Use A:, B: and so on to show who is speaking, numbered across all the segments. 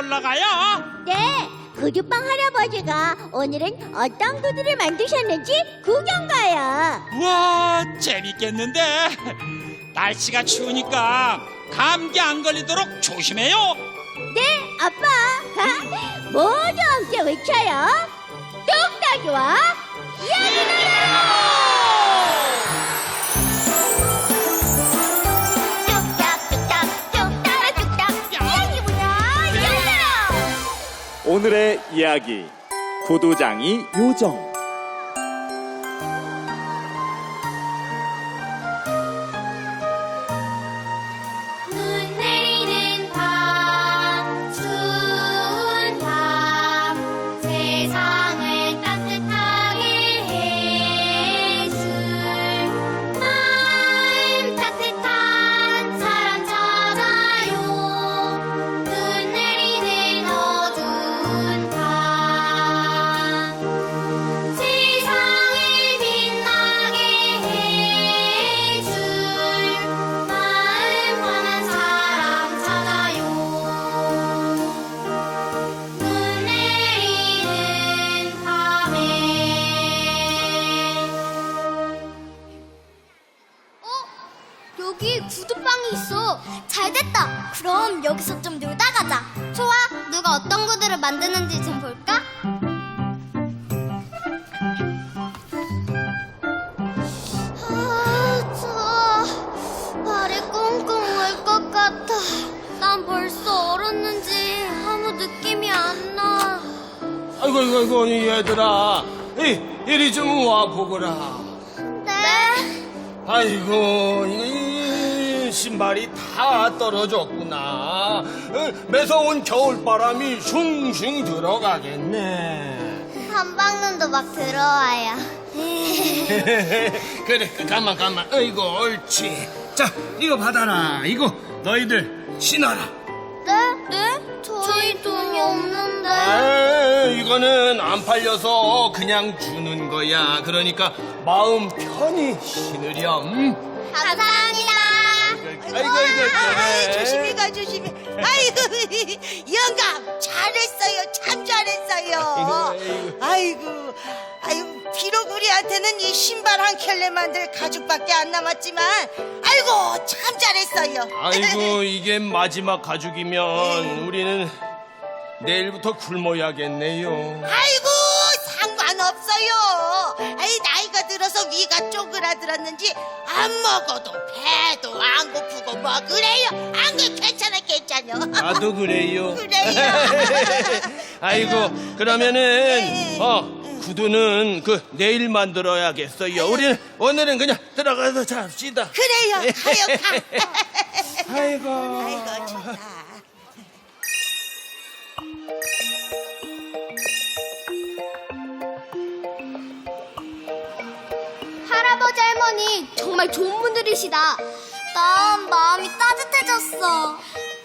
A: 오늘은 어디를 놀러 가요?
B: 네, 구두빵 할아버지가 오늘은 어떤 구두를 만드셨는지 구경 가요.
A: 우와 재밌겠는데 날씨가 추우니까 감기 안 걸리도록 조심해요
B: 네, 아빠. 모두 함께 외쳐요. 뚝딱이와 뚝딱뚝딱
C: 오늘의 이야기 구두장이 요정
D: 여기서 좀 놀다 가자 좋아 누가 어떤 구두를 만드는지 좀 볼까? 아, 저 발이 꽁꽁 올것 같아. 난 벌써 얼었는지 아무 느낌이 안 나.
E: 아이고 아이고 아이고 이 얘들아 이, 이리 좀 와 보거라
D: 네?
E: 아이고 이 신발이 다 떨어졌 구나 어, 매서운 겨울바람이 슝슝 들어가겠네
D: 한방눈도 막 들어와요.
E: 그래 그, 가만 가만 아이고 옳지 자 이거 받아라 이거 너희들 신어라
D: 네? 네? 저희 돈이 없는데.
E: 에이, 이거는 안 팔려서 그냥 주는 거야 그러니까 마음 편히 신으렴
D: 감사합니다.
E: 아이고 아이고
F: 아이,
E: 그래.
F: 조심히 가 조심히. 아이고 영감 잘했어요. 참 잘했어요. 아이고. 아이고. 비록 우리한테는 이 신발 한 켤레 만들 가죽밖에 안 남았지만 아이고 참 잘했어요.
E: 아이고 이게 마지막 가죽이면 우리는 내일부터 굶어야겠네요.
F: 아이고 없어요. 아이 나이가 들어서 위가 쪼그라들었는지 안 먹어도 배도 안 고프고 뭐 그래요? 안 그 괜찮아 괜찮아
E: 나도 그래요.
F: 그래요.
E: 아이고 그러면은 어 구두는 그 내일 만들어야겠어요. 우리는 오늘은 그냥 들어가서 잡시다.
F: 그래요. 가요 가.
E: 아이고.
F: 아이고 좋다
D: 할머니 정말 좋은 분들이시다. 난 마음이 따뜻해졌어.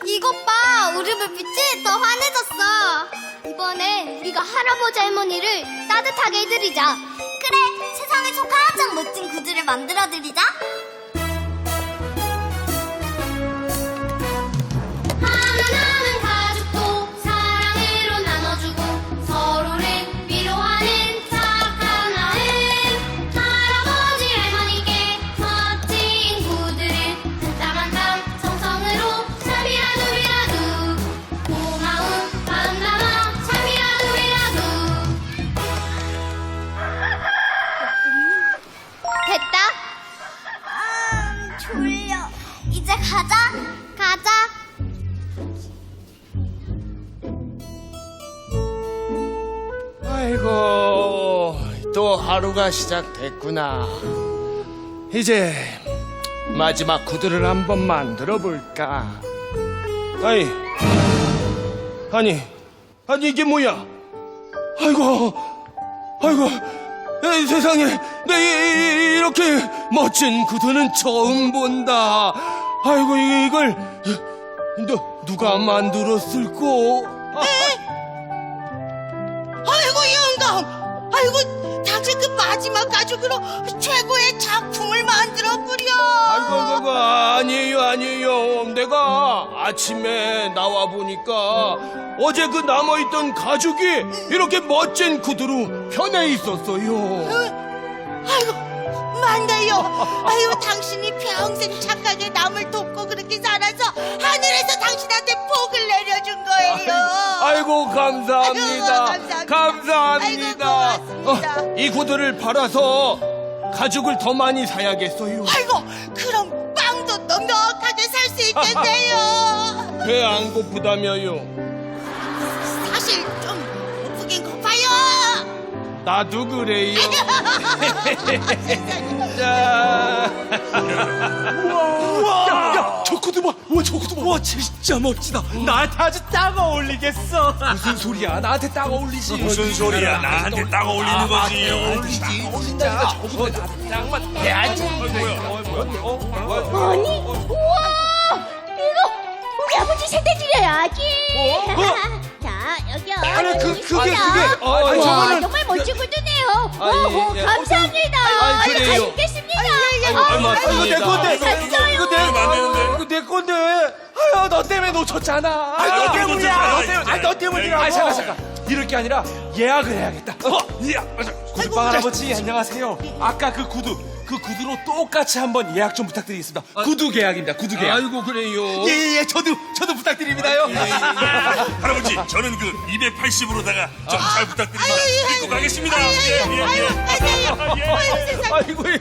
D: 이것 봐, 우리 불빛이 더 환해졌어. 이번엔 우리가 할아버지 할머니를 따뜻하게 해드리자. 그래, 세상에서 가장 멋진 구두를 만들어드리자.
E: 또 하루가 시작됐구나. 이제 마지막 구두를 한번 만들어 볼까. 아니, 아니, 아니 이게 뭐야? 아이고, 아이고, 에이, 세상에 내 이- 이렇게 멋진 구두는 처음 본다. 아이고 이- 이걸 너 누가 만들었을꼬?
F: 가죽으로 최고의 작품을 만들었구려.
E: 아이고 아이고 아니에요 아니에요. 내가 아침에 나와 보니까 어제 그 남아 있던 가죽이 이렇게 멋진 구두로 변해 있었어요.
F: 아이고 맞네요. 아유 당신이 평생 착하게 남을 돕고 그렇게 살아서 하늘에서 당신한테 복을 내려준 거예요.
E: 아이고 감사합니다
F: 아이고, 감사합니다.
E: 감사합니다
F: 아이고, 고맙습니다.
E: 어, 이 구두를 팔아서 가죽을 더 많이 사야겠어요
F: 아이고 그럼 빵도 넉넉하게 살 수 있겠네요.
E: 배 안 고프다며요 나도 그래요 자
C: 야, 저 구두 봐. 와, 저 구두 봐. 와, 진짜 멋지다. 나한테 아주 딱 어울리겠어. 무슨 소리야? 나한테 딱 어울리지.
G: 무슨 소리야? 나한테 딱 어울리는 거지.
C: 어울리지. 진짜. 저 구두 나한테 딱 맞.
E: 해야지
B: 아니, 우와! 이거 우리 아버지 세대 드려야지. 자, 여기요.
C: 아니, 그-
B: 여기
C: 그게-. 그게- 아,
B: 우와,
C: 아니, 저거는-
B: 정말 멋진 구두네요.
E: 아니,
B: 오,
E: 예.
B: 감사합니다.
E: 아니,
B: 아유,
E: 그래요.
B: 잘.
E: 아이고,
B: 아유,
E: 맞습니다.
C: 이거 내 건데. 이거
G: 내안 되는데.
C: 이거 내 건데. 아유, 너 때문에 놓쳤잖아.
G: 아니, 너 때문에 놓쳤잖아,
C: 너 때문에. 아니, 너 때문이라고. 아, 잠깐, 잠깐. 이럴 게 아니라 예약을 해야겠다. 어,
G: 야, 맞아.
C: 구두빵 할아버지 안녕하세요. 아까 그 구두 그 구두로 똑같이 한번 예약 좀 부탁드리겠습니다. 구두 계약입니다. 구두 계약.
E: 아이고 그래요
C: 예예 저도 저도 부탁드립니다요.
G: 할아버지, 저는 그 280으로다가 좀 잘 부탁드립니다. 믿고 가겠습니다. 예, 예, 예.
E: 아이고 예.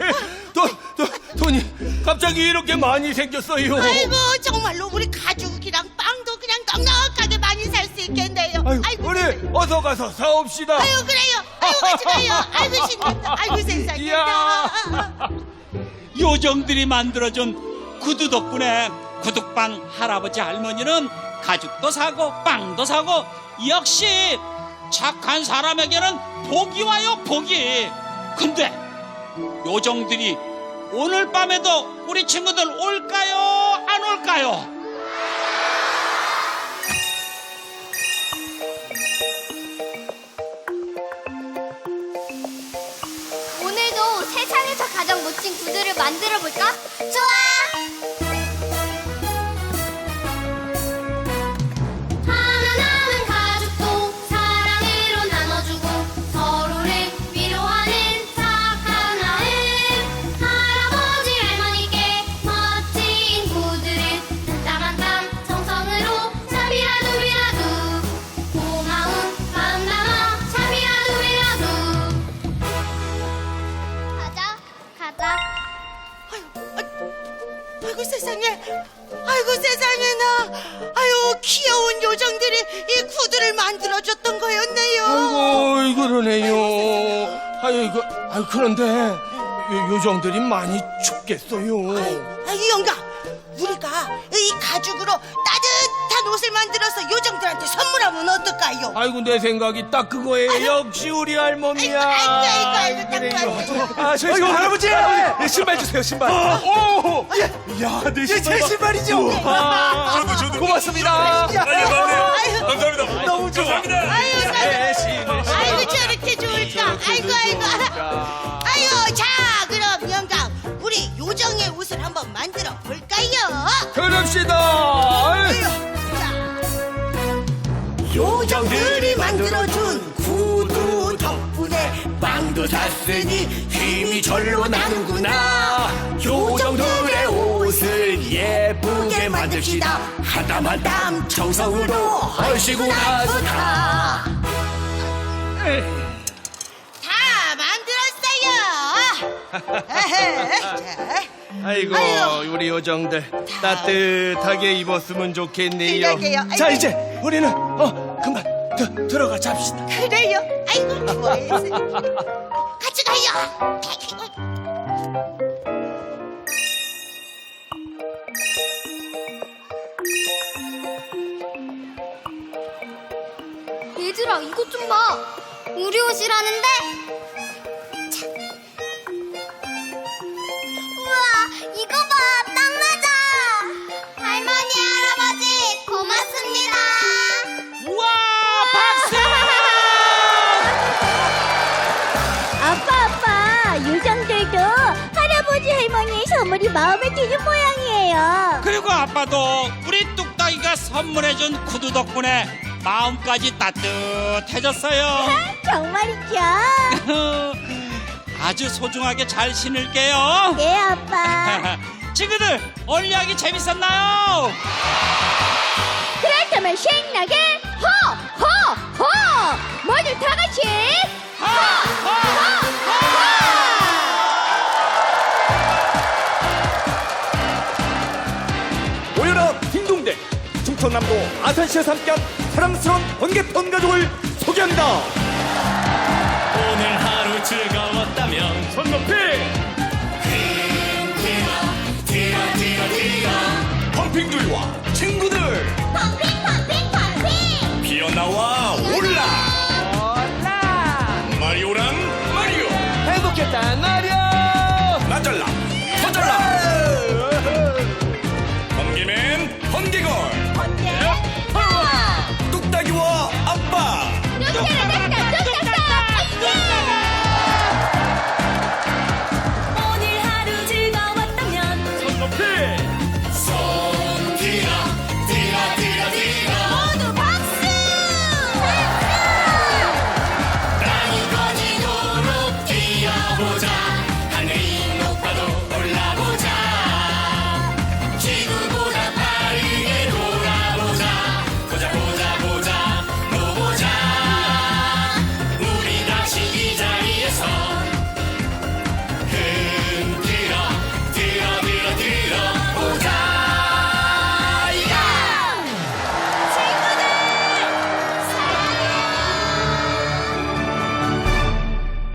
E: 돈, 돈, 돈이 갑자기 이렇게 많이 생겼어요
F: 아이고 정말로 우리 가죽이랑 빵도 그냥 넉넉
E: 아이고,
F: 아이고,
E: 우리
F: 세상에.
E: 어서 가서 사옵시다
F: 아이고 그래요. 아이고 같이 가요. 아이고 신난다. 아이고 세상에.
E: 이야.
A: 요정들이 만들어준 구두 덕분에 구두빵 할아버지 할머니는 가죽도 사고 빵도 사고 역시 착한 사람에게는 복이 와요 복이 근데 요정들이 오늘 밤에도 우리 친구들 올까요 안 올까요
D: 세상에서 가장 멋진 구두를 만들어 볼까? 좋아!
E: 그러네요 아이고 아이 그런데 요, 요정들이 많이 춥겠어요
F: 아이 영감. 우리가 이 가죽으로 따뜻한 옷을 만들어서 요정들한테 선물하면 어떨까요?
E: 아이고 내 생각이 딱 그거예요 역시 우리 할머니야
F: 아이고, 아이고, 아이고, 아이고, 딱
C: 아, 저희 집 할아버지. 네, 신발 주세요. 신발.
E: 오!
C: 야, 내 신발. 제 신발이죠.
G: 저도, 저도.
C: 고맙습니다.
G: 아, 예, 맞네요. 감사합니다.
C: 너무 좋아.
G: 감사합니다.
F: 아유,
C: 네, 신을
F: 좋을까? 아이고 아이고. 아유 자 그럼 영감 우리 요정의 옷을 한번 만들어 볼까요?
E: 그럽시다
F: 자. 요정들이 만들어준 구두 덕분에 빵도 샀으니 힘이 절로 나는구나 요정들의 옷을 예쁘게 만듭시다 땀 정성으로 하시구나 다 만들
E: 아이고
F: 아유.
E: 우리 요정들 따뜻하게 입었으면 좋겠네요
F: 그러게요
C: 자,
F: 아이고,
C: 이제 우리는 어, 그만 드, 들어가 잡시다.
F: 그래요 아이고 같이 가요
D: 얘들아, 이것 좀 봐. 우리 옷이라는데?
B: 마음에 드는 모양이에요.
A: 그리고 아빠도 우리 뚝딱이가 선물해준 구두 덕분에 마음까지 따뜻해졌어요.
B: 정말이죠?
A: 아주 소중하게 잘 신을게요.
B: 네, 아빠.
A: 친구들 이야기 재밌었나요?
B: 그렇다면 신나게 호! 호! 호! 모두 다 같이 호! 호! 호!
H: 충청남도 아산시에서 함께한 사랑스러운 번개편 가족을 소개합니다.
I: 오늘 하루 즐거웠다면.
H: 손 높이! 펌핑들과 친구들.
B: 펌핑